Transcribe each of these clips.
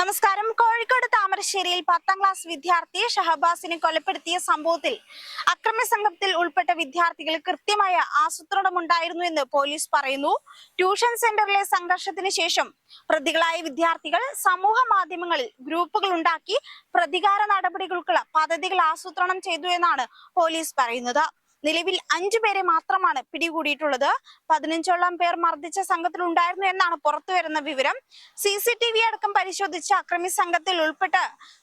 നമസ്കാരം. കോഴിക്കോട് താമരശ്ശേരിയിൽ പത്താം ക്ലാസ് വിദ്യാർത്ഥി ഷഹബാസിനെ കൊലപ്പെടുത്തിയ സംഭവത്തിൽ അക്രമ സംഘത്തിൽ ഉൾപ്പെട്ട വിദ്യാർത്ഥികൾ കൃത്യമായ ആസൂത്രണമുണ്ടായിരുന്നു എന്ന് പോലീസ് പറയുന്നു. ട്യൂഷൻ സെന്ററിലെ സംഘർഷത്തിന് ശേഷം പ്രതികളായ വിദ്യാർത്ഥികൾ സമൂഹ മാധ്യമങ്ങളിൽ ഗ്രൂപ്പുകൾ ഉണ്ടാക്കി പ്രതികാര നടപടികൾക്കുള്ള പദ്ധതികൾ ആസൂത്രണം ചെയ്തു എന്നാണ് പോലീസ് പറയുന്നത്. നിലവിൽ അഞ്ചു പേരെ മാത്രമാണ് പിടികൂടിയിട്ടുള്ളത്. പതിനഞ്ചോളം പേർ മർദ്ദിച്ച സംഘത്തിൽ ഉണ്ടായിരുന്നു എന്നാണ് പുറത്തു വരുന്ന വിവരം. സി സി ടി വി അടക്കം പരിശോധിച്ച് അക്രമി സംഘത്തിൽ ഉൾപ്പെട്ട്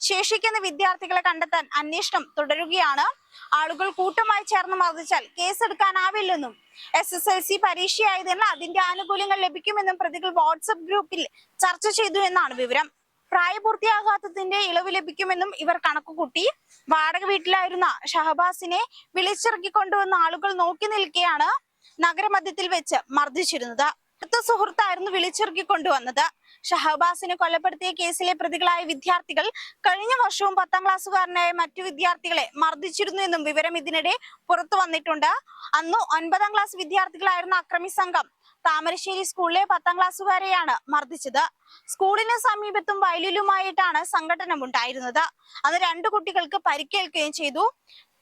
ശേഷിക്കുന്ന വിദ്യാർത്ഥികളെ കണ്ടെത്താൻ അന്വേഷണം തുടരുകയാണ്. ആളുകൾ കൂട്ടമായി ചേർന്ന് മർദ്ദിച്ചാൽ കേസെടുക്കാനാവില്ലെന്നും എസ് എസ് എൽ സി പരീക്ഷയായതിനാൽ അതിന്റെ ആനുകൂല്യങ്ങൾ ലഭിക്കുമെന്നും പ്രതികൾ വാട്സപ്പ് ഗ്രൂപ്പിൽ ചർച്ച ചെയ്തു എന്നാണ് വിവരം. പ്രായപൂർത്തിയാകാത്തതിന്റെ ഇളവ് ലഭിക്കുമെന്നും ഇവർ കണക്കുകൂട്ടി. വാടക വീട്ടിലായിരുന്ന ഷഹബാസിനെ വിളിച്ചിറക്കിക്കൊണ്ടുവന്ന ആളുകൾ നോക്കി നിൽക്കെയാണ് നഗരമധ്യത്തിൽ വെച്ച് മർദ്ദിച്ചിരുന്നത്. അടുത്ത സുഹൃത്തായിരുന്നു വിളിച്ചിറക്കി കൊണ്ടുവന്നത് ഷഹബാസിനെ കൊലപ്പെടുത്തിയ കേസിലെ പ്രതികളായ വിദ്യാർത്ഥികൾ കഴിഞ്ഞ വർഷവും പത്താം ക്ലാസ്സുകാരനായ മറ്റു വിദ്യാർത്ഥികളെ മർദ്ദിച്ചിരുന്നു എന്നും വിവരം ഇതിനിടെ പുറത്തു വന്നിട്ടുണ്ട്. അന്ന് ഒൻപതാം ക്ലാസ് വിദ്യാർത്ഥികളായിരുന്ന അക്രമി സംഘം താമരശ്ശേരി സ്കൂളിലെ പത്താം ക്ലാസ്സുകാരെയാണ് മർദ്ദിച്ചത്. സ്കൂളിന് സമീപത്തും വയലിലുമായിട്ടാണ് സംഘടനമുണ്ടായിരുന്നത്. അന്ന് രണ്ടു കുട്ടികൾക്ക് പരിക്കേൽക്കുകയും ചെയ്തു.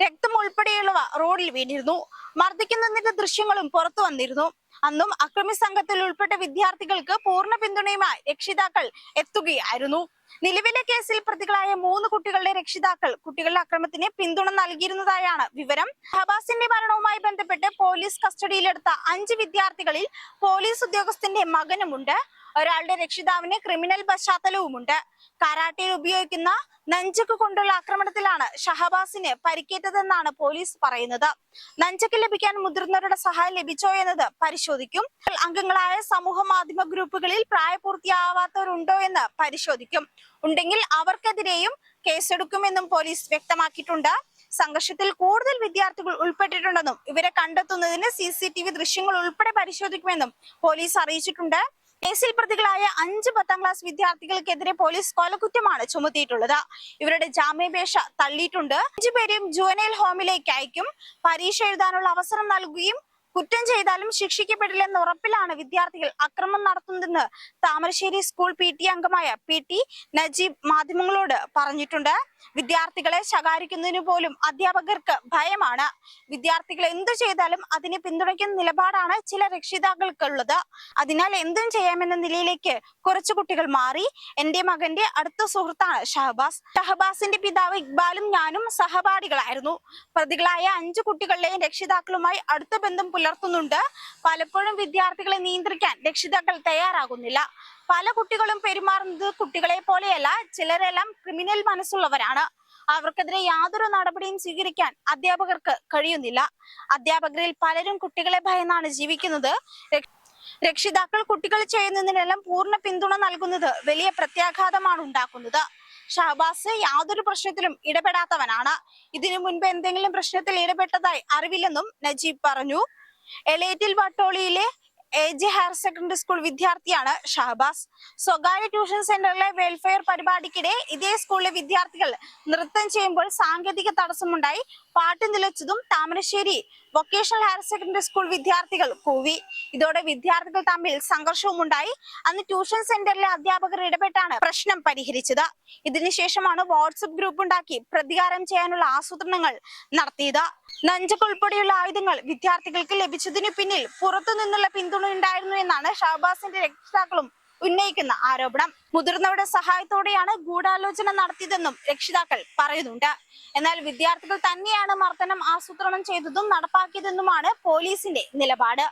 രക്തം ഉൾപ്പെടെയുള്ളവ റോഡിൽ വീണിരുന്നു. മർദ്ദിക്കുന്നതിന്റെ ദൃശ്യങ്ങളും പുറത്തു വന്നിരുന്നു. അന്നും അക്രമി സംഘത്തിൽ ഉൾപ്പെട്ട വിദ്യാർത്ഥികൾക്ക് പൂർണ പിന്തുണയുമായി രക്ഷിതാക്കൾ എത്തുകയായിരുന്നു. നിലവിലെ കേസിൽ പ്രതികളായ മൂന്ന് കുട്ടികളുടെ രക്ഷിതാക്കൾ കുട്ടികളുടെ അക്രമത്തിന് പിന്തുണ നൽകിയിരുന്നതായാണ് വിവരം. ഹബാസിന്റെ മരണവുമായി ബന്ധപ്പെട്ട് പോലീസ് കസ്റ്റഡിയിലെടുത്ത അഞ്ച് വിദ്യാർത്ഥികളിൽ പോലീസ് ഉദ്യോഗസ്ഥന്റെ മകനുമുണ്ട്. ഒരാളുടെ രക്ഷിതാവിന് ക്രിമിനൽ പശ്ചാത്തലവുമുണ്ട്. കരാട്ടയിൽ ഉപയോഗിക്കുന്ന നഞ്ചക്ക് കൊണ്ടുള്ള ആക്രമണത്തിലാണ് ഷഹബാസിന് പരിക്കേറ്റതെന്നാണ് പോലീസ് പറയുന്നത്. നഞ്ചക്ക് ലഭിക്കാൻ മുതിർന്നവരുടെ സഹായം ലഭിച്ചോ എന്നത് പരിശോധിക്കും. അംഗങ്ങളായ സമൂഹ മാധ്യമ ഗ്രൂപ്പുകളിൽ പ്രായപൂർത്തിയാവാത്തവരുണ്ടോ എന്ന് പരിശോധിക്കും. ഉണ്ടെങ്കിൽ അവർക്കെതിരെയും കേസെടുക്കുമെന്നും പോലീസ് വ്യക്തമാക്കിയിട്ടുണ്ട്. സംഘർഷത്തിൽ കൂടുതൽ വിദ്യാർത്ഥികൾ ഉൾപ്പെട്ടിട്ടുണ്ടെന്നും ഇവരെ കണ്ടെത്തുന്നതിന് സി ദൃശ്യങ്ങൾ ഉൾപ്പെടെ പരിശോധിക്കുമെന്നും പോലീസ് അറിയിച്ചിട്ടുണ്ട്. കേസിൽ പ്രതികളായ അഞ്ച് പത്താം ക്ലാസ് വിദ്യാർത്ഥികൾക്കെതിരെ പോലീസ് കൊലക്കുറ്റമാണ് ചുമത്തിയിട്ടുള്ളത്. ഇവരുടെ ജാമ്യാപേക്ഷ തള്ളിയിട്ടുണ്ട്. അഞ്ചുപേരെയും ജുവനൈൽ ഹോമിലേക്ക് അയക്കും പരീക്ഷ എഴുതാനുള്ള അവസരം നൽകുകയും കുറ്റം ചെയ്താലും ശിക്ഷിക്കപ്പെടില്ലെന്ന ഉറപ്പിലാണ് വിദ്യാർത്ഥികൾ അക്രമം നടത്തുന്നതെന്ന് താമരശ്ശേരി സ്കൂൾ പി ടി അംഗമായ പി ടി നജീബ് മാധ്യമങ്ങളോട് പറഞ്ഞിട്ടുണ്ട്. വിദ്യാർത്ഥികളെ ശകാരിക്കുന്നതിന് പോലും അധ്യാപകർക്ക് ഭയമാണ്. വിദ്യാർത്ഥികൾ എന്തു ചെയ്താലും അതിനെ പിന്തുണയ്ക്കുന്ന നിലപാടാണ് ചില രക്ഷിതാക്കൾക്കുള്ളത്. അതിനാൽ എന്തും ചെയ്യാമെന്ന നിലയിലേക്ക് കുറച്ചു കുട്ടികൾ മാറി. എന്റെ മകന്റെ അടുത്ത സുഹൃത്താണ് ഷഹബാസ്. ഷഹബാസിന്റെ പിതാവ് ഇക്ബാലും ഞാനും സഹപാഠികളായിരുന്നു. പ്രതികളായ അഞ്ചു കുട്ടികളുടെയും രക്ഷിതാക്കളുമായി അടുത്ത ബന്ധം പുലർത്തുന്നുണ്ട്. പലപ്പോഴും വിദ്യാർത്ഥികളെ നിയന്ത്രിക്കാൻ രക്ഷിതാക്കൾ തയ്യാറാകുന്നില്ല. പല കുട്ടികളും പെരുമാറുന്നത് കുട്ടികളെ പോലെയല്ല ചിലരെല്ലാം ക്രിമിനൽ മനസ്സുള്ളവരാണ്. അവർക്കെതിരെ യാതൊരു നടപടിയും സ്വീകരിക്കാൻ അധ്യാപകർക്ക് കഴിയുന്നില്ല. അധ്യാപകരിൽ പലരും കുട്ടികളെ ഭയന്നാണ് ജീവിക്കുന്നത്. രക്ഷ- രക്ഷിതാക്കൾ കുട്ടികൾ ചെയ്യുന്നതിനെല്ലാം പൂർണ പിന്തുണ നൽകുന്നത് വലിയ പ്രത്യാഘാതമാണ് ഉണ്ടാക്കുന്നത്. ഷഹബാസ് യാതൊരു പ്രശ്നത്തിലും ഇടപെടാത്തവനാണ്. ഇതിനു മുൻപ് എന്തെങ്കിലും പ്രശ്നത്തിൽ ഇടപെട്ടതായി അറിവില്ലെന്നും നജീബ് പറഞ്ഞു. Elettil വട്ടോളിയിലെ A J higher secondary school വിദ്യാർത്ഥിയാണ് ഷഹബാസ് സ്വകാര്യ ട്യൂഷൻ സെന്ററിലെ വെൽഫെയർ പരിപാടിക്കിടെ ഇതേ സ്കൂളിലെ വിദ്യാർത്ഥികൾ നൃത്തം ചെയ്യുമ്പോൾ സാങ്കേതിക തടസ്സമുണ്ടായി. പാട്ട് നിലച്ചതും Thamarassery vocational higher secondary school വിദ്യാർത്ഥികൾ കൂവി ഇതോടെ വിദ്യാർത്ഥികൾ തമ്മിൽ സംഘർഷവും ഉണ്ടായി അന്ന് ട്യൂഷൻ സെന്ററിലെ അധ്യാപകർ ഇടപെട്ടാണ് പ്രശ്നം പരിഹരിച്ചത്. ഇതിനുശേഷമാണ് വാട്സപ്പ് ഗ്രൂപ്പ് ഉണ്ടാക്കി പ്രതികാരം ചെയ്യാനുള്ള ആസൂത്രണങ്ങൾ നടത്തിയത്. നഞ്ചക്ക് ഉൾപ്പെടെയുള്ള ആയുധങ്ങൾ വിദ്യാർത്ഥികൾക്ക് ലഭിച്ചതിനു പിന്നിൽ പുറത്തുനിന്നുള്ള പിന്തുണ ഉണ്ടായിരുന്നു എന്നാണ് ഷഹബാസിന്റെ രക്ഷിതാക്കളും ഉന്നയിക്കുന്ന ആരോപണം. മുതിർന്നവരുടെ സഹായത്തോടെയാണ് ഗൂഢാലോചന നടത്തിയതെന്നും രക്ഷിതാക്കൾ പറയുന്നുണ്ട്. എന്നാൽ വിദ്യാർത്ഥികൾ തന്നെയാണ് മർദ്ദനം ആസൂത്രണം ചെയ്തതും നടപ്പാക്കിയതെന്നുമാണ് പോലീസിന്റെ നിലപാട്.